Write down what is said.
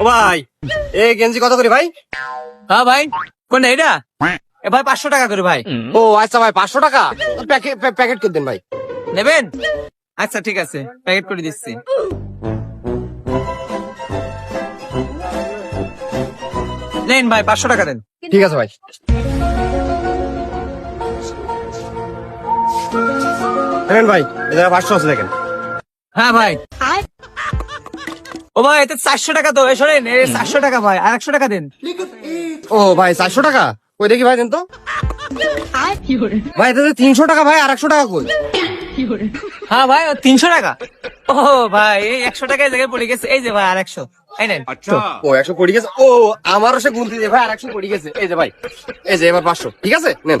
ও ভাই এ গেঞ্জি কত করে ভাই? হ্যাঁ ভাই কোনটা এটা এ ভাই পাঁচশো টাকা করে ভাই। ও আচ্ছা ভাই পাঁচশো টাকা? প্যাকেট প্যাকেট করে দেন ভাই। নেবেন? আচ্ছা ঠিক আছে প্যাকেট করে দিচ্ছি। নেন ভাই পাঁচশো টাকা দেন। ঠিক আছে ভাই। দেখেন ভাই জায়গায় পাঁচশো আছে দেখেন। হ্যাঁ ভাই। ও ভাই এতে চারশো টাকা তো এ শোনেন চারশো টাকা ভাই আর একশো টাকা দিন। ও ভাই চারশো টাকা? কই দেখি ভাই দেন তো। ভাই এতে তিনশো টাকা ভাই আর একশো টাকা কই? হ্যাঁ ভাই তিনশো টাকা। ও ভাই এই একশো টাকা এই জায়গায় পড়ে গেছে এই যে ভাই আর একশো। এই নেন। ও একশো পড়ে গেছে। ও আমারও সে গুনতে ভাই আর একশো পড়ে গেছে। এই যে ভাই এই যে এবার পাঁচশো। ঠিক আছে? নেন।